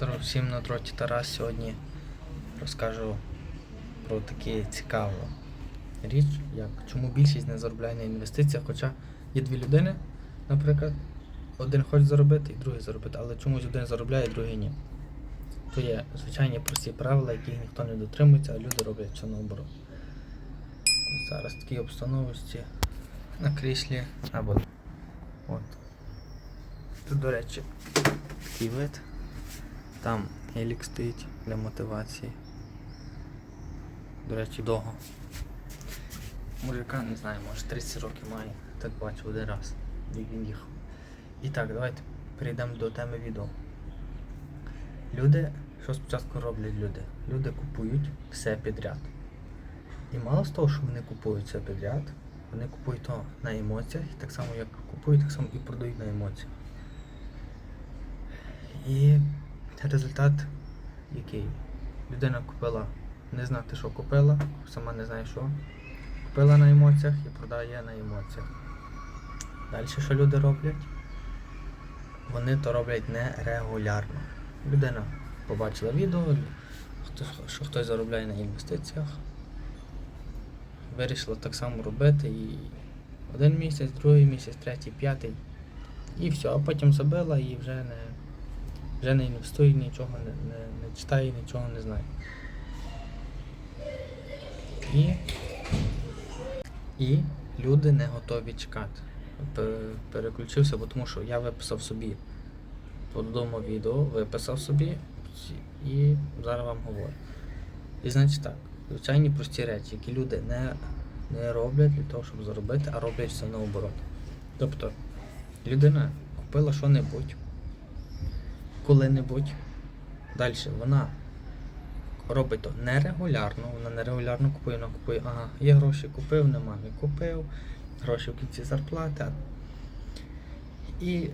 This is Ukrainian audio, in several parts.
Здорово, всім на дроті Тарас. Сьогодні розкажу про таку цікаву річ, як чому більшість не заробляє на інвестиціях, хоча є дві людини, наприклад, один хоче заробити і другий заробити, але чомусь один заробляє, другий ні. То є звичайні прості правила, яких ніхто не дотримується, а люди роблять все наоборот. Зараз в такій обстановості на кріслі або от. Тут, до речі, такий вид. Там елік стоїть для мотивації. До речі, довго. Мужика, не знаю, може 30 років має, так бачив один раз, як він їхав. І так, давайте перейдемо до теми відео. Люди, що спочатку роблять люди? Люди купують все підряд. І мало з того, що вони купують все підряд, вони купують то на емоціях, і так само як купують, так само і продають на емоціях. І результат який? Людина купила, не знати, що купила, сама не знає що. Купила на емоціях і продає на емоціях. Далі що люди роблять? Вони то роблять нерегулярно. Людина побачила відео, що хтось заробляє на інвестиціях. Вирішила так само робити і один місяць, другий місяць, третій, п'ятий. І все, а потім забила і вже не, вже не інвестує, нічого не, не, не читає, нічого не знає. І, і люди не готові чекати. Переключився, бо тому що я виписав собі по додому відео, виписав собі і зараз вам говорю. І значить так, звичайні прості речі, які люди не, не роблять для того, щоб заробити, а роблять все наоборот. Тобто людина купила що-небудь, коли-небудь. Далі вона робить то нерегулярно, вона нерегулярно купує, вона купує, ага, є гроші купив, нема, не купив, гроші в кінці зарплати. І,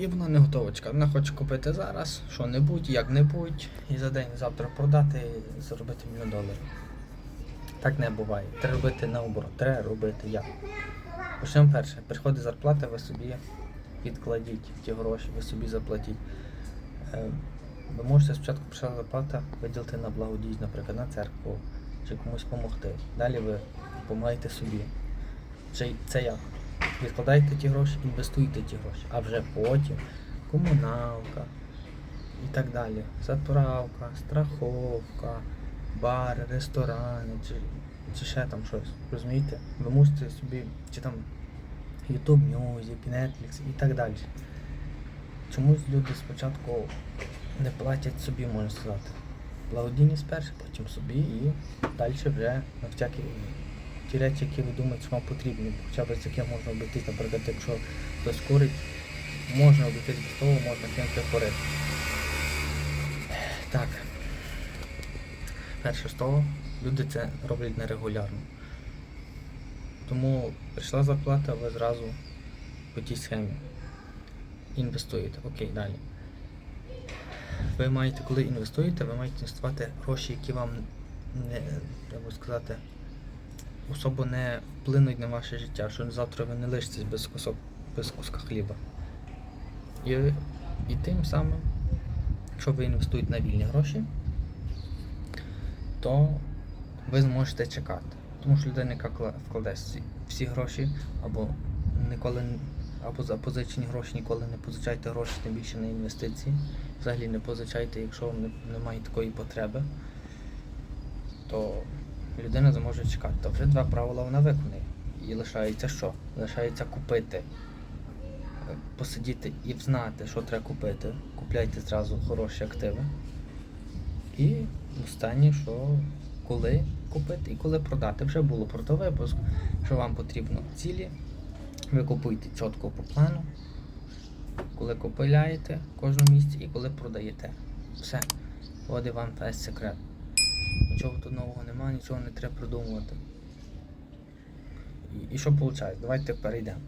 і вона не готова чекати. Вона хоче купити зараз, що-небудь, як-небудь, і за день завтра продати і заробити мільйон доларів. Так не буває. Треба робити наоборот. Треба робити як. Почнемо перше. Приходить зарплата, ви собі відкладіть ті гроші, ви собі заплатіть. Е, Ви можете спочатку прийшла зарплата виділити на благодійність, наприклад, на церкву чи комусь допомогти. Далі ви допомагаєте собі. Чи це як? Відкладаєте ті гроші, інвестуєте ті гроші, а вже потім комуналка і так далі. Заправка, страховка, бари, ресторани чи, чи ще там щось. Розумієте? Ви мусите собі, чи там YouTube Music, Netflix і так далі. Чомусь люди спочатку не платять собі, можна сказати. Благодійність перше, потім собі і далі вже на ті речі, які ви думаєте, що вам потрібні. Хоча б з яким можна обійтись, наприклад, якщо хтось курить, можна обійтись без того, можна кинути курити. Так. Перше з того, люди це роблять нерегулярно. Тому прийшла зарплата, ви зразу по тій схемі інвестуєте. Окей, далі. Ви маєте, коли інвестуєте, ви маєте інвестувати гроші, які вам не, як би сказати, особо не вплинуть на ваше життя, що завтра ви не лишитесь без кусок, без куска хліба. І, і тим самим, якщо ви інвестуєте на вільні гроші, то ви зможете чекати. Тому що людина, яка кла- вкладе всі гроші, або ніколи або за позичені гроші, ніколи не позичайте гроші, тим більше на інвестиції. Взагалі не позичайте, якщо вам немає такої потреби, то людина зможе чекати. То вже два правила вона виконує. І лишається що? Лишається купити, посидіти і знати, що треба купити. Купляйте зразу хороші активи. І останнє, що коли купити і коли продати. Вже було про випуск, що вам потрібно цілі. Ви купуєте чітко по плану, коли купляєте в кожному місці і коли продаєте. Все. І вам весь секрет. Нічого тут нового немає, нічого не треба придумувати. І, і що виходить? Давайте перейдемо.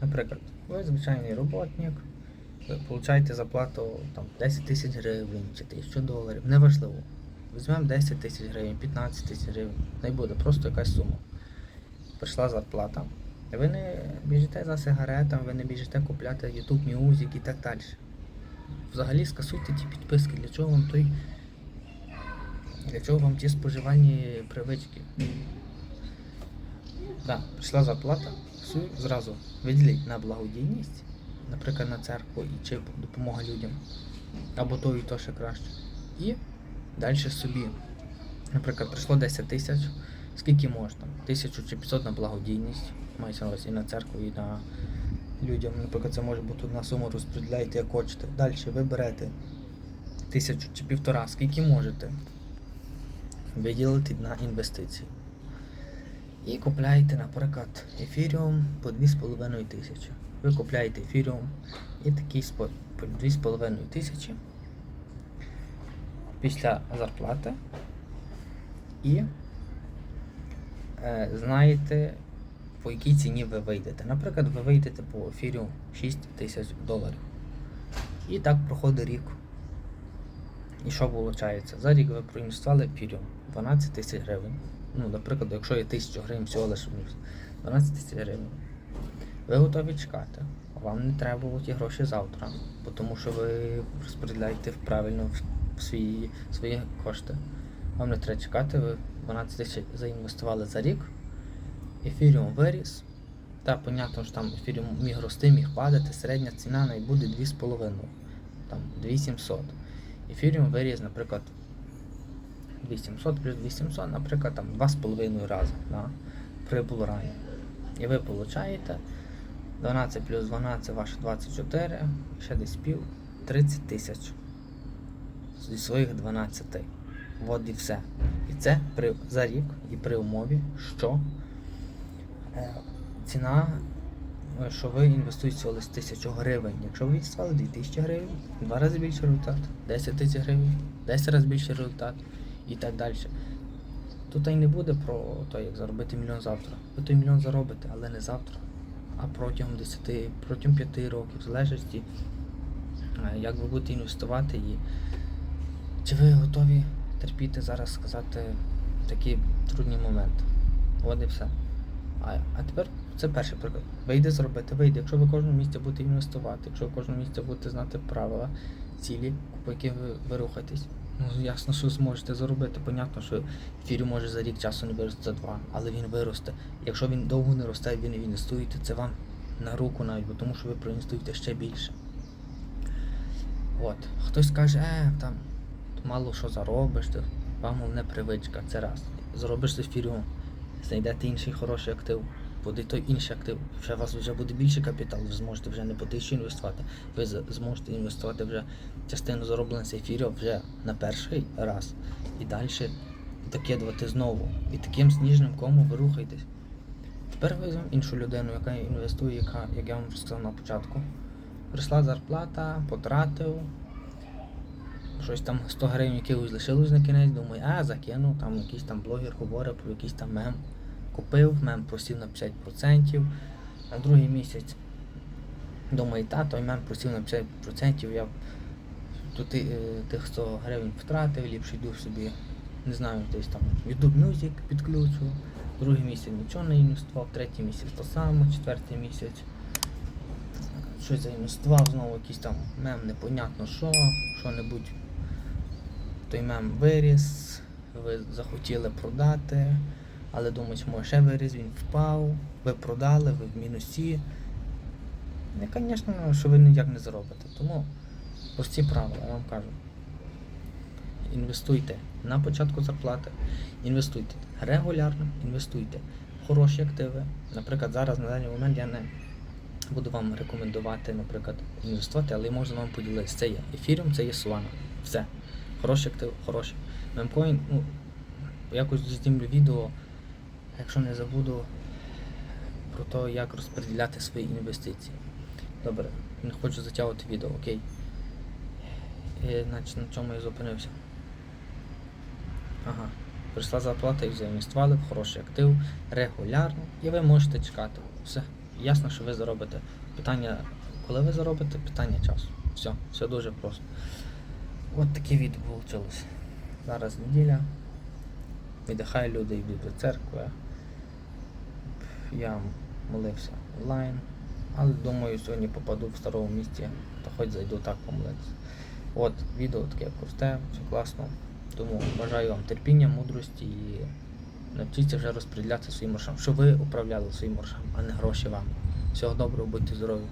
Наприклад, ви звичайний роботник, ви получаєте зарплату там, 10 тисяч гривень чи 1000 доларів, неважливо. Візьмемо 10 тисяч гривень, 15 тисяч гривень, не буде, просто якась сума. Прийшла зарплата. Ви не біжите за сигаретами, ви не біжите купляти YouTube Music і так далі. взагалі скасуйте ті підписки. Для чого вам той. Для чого вам ті споживальні привички? Да, прийшла зарплата, все, зразу виділіть на благодійність, наприклад, на церкву і чи допомога людям. Або то і то ще краще. І далі собі. Наприклад, прийшло 10 тисяч, скільки можна? Тисячу чи 500 на благодійність, мається на і на церкву, і на людям. Наприклад, це може бути одна сума, розподіляєте як хочете. Далі ви берете тисячу чи півтора, скільки можете виділити на інвестиції. І купляєте, наприклад, ефіріум по 2,5 тисячі. Ви купляєте ефіріум і такий спот по 2,5 тисячі після зарплати. І е, знаєте, по якій ціні ви вийдете. Наприклад, ви вийдете по ефіріум 6 тисяч доларів. І так проходить рік. І що виходить? За рік ви проінвестували ефіріум 12 тисяч гривень. Ну, наприклад, якщо є 1000 гривень всього лише 12 тисяч гривень. Ви готові чекати. Вам не треба ті гроші завтра, тому що ви розподіляєте правильно свої, свої кошти. Вам не треба чекати, ви 12 тисяч заінвестували за рік, ефіріум виріс. Та, понятно, що там ефіріум міг рости, міг падати, середня ціна най буде 2,5, там 2700. Ефіріум виріс, наприклад, 2700 плюс 2700, наприклад, там 2,5 рази на прибул рані. І ви получаєте 12 плюс 12 ваше 24, ще десь пів 30 тисяч зі своїх 12. От і все. І це при, за рік і при умові, що ціна, е, що ви інвестуєте всього лише 1000 гривень. Якщо ви інвестували 2000 гривень, два рази більший результат, 10 тисяч гривень, 10 разів більший результат і так далі. Тут і не буде про те, як заробити мільйон завтра. Ви той мільйон заробите, але не завтра, а протягом 10, протягом 5 років, в залежності, е, як ви будете інвестувати і чи ви готові терпіти зараз сказати такі трудні моменти. От і все. А, а тепер це перший приклад. Вийде зробити, вийде. Якщо ви кожного місця будете інвестувати, якщо ви кожного місця будете знати правила, цілі, по яким ви, ви рухаєтесь, ну ясно, що зможете заробити. Понятно, що ефірі може за рік часу не вирости за два, але він виросте. Якщо він довго не росте, ви не інвестуєте, це вам на руку навіть, бо тому що ви проінвестуєте ще більше. От. Хтось каже, е, там мало що заробиш, ти, вам головне привичка, це раз. Заробиш з ефіріум, знайдете інший хороший актив, буде той інший актив, вже у вас вже буде більше капіталу, ви зможете вже не тисячі інвестувати, ви зможете інвестувати вже частину зароблених ефірів вже на перший раз і далі докидувати знову. І таким сніжним комом ви рухаєтесь. Тепер візьмемо іншу людину, яка інвестує, яка, як я вам сказав на початку. Прийшла зарплата, потратив, щось там 100 гривень якихось лишилось на кінець, думаю, а закинув, там якийсь там блогер говорить про якийсь там мем. Купив, мем просів на 50%, на другий місяць думаю, та, той мем просів на 50%, я тут е, тих 100 гривень втратив, ліпше йду собі, не знаю, десь там YouTube Music підключу, другий місяць нічого не інвестував, третій місяць то саме, четвертий місяць щось заінвестував, знову якийсь там мем, непонятно що, що-небудь. Той мем виріс, ви захотіли продати, але думаєте, може ще виріс, він впав, ви продали, ви в мінусі. І, звісно, що ви ніяк не заробите. Тому прості правила, я вам кажу. Інвестуйте на початку зарплати, інвестуйте регулярно, інвестуйте в хороші активи. Наприклад, зараз на даний момент я не буду вам рекомендувати, наприклад, інвестувати, але можу вам поділитися. Це є ефіріум, це є Solana. Все. Хороший актив, хороший. Мемкоін, ну, якось знімлю відео, якщо не забуду про те, як розподіляти свої інвестиції. Добре, не хочу затягувати відео, окей. І, значить, на чому я зупинився? Ага. Прийшла зарплата і заінвестували в хороший актив регулярно, і ви можете чекати. Все. Ясно, що ви заробите. Питання, коли ви заробите, питання часу. Все, все дуже просто. От таке відео вийшло. Зараз неділя. Віддихає люди, йдуть до церкви. Я молився онлайн. Але думаю, сьогодні попаду в старому місті до хоч зайду так помолитися. От, відео таке просте, все класно. Тому бажаю вам терпіння, мудрості і навчіться вже розподіляти своїм грошам, щоб ви управляли своїм грошам, а не гроші вам. Всього доброго, будьте здорові.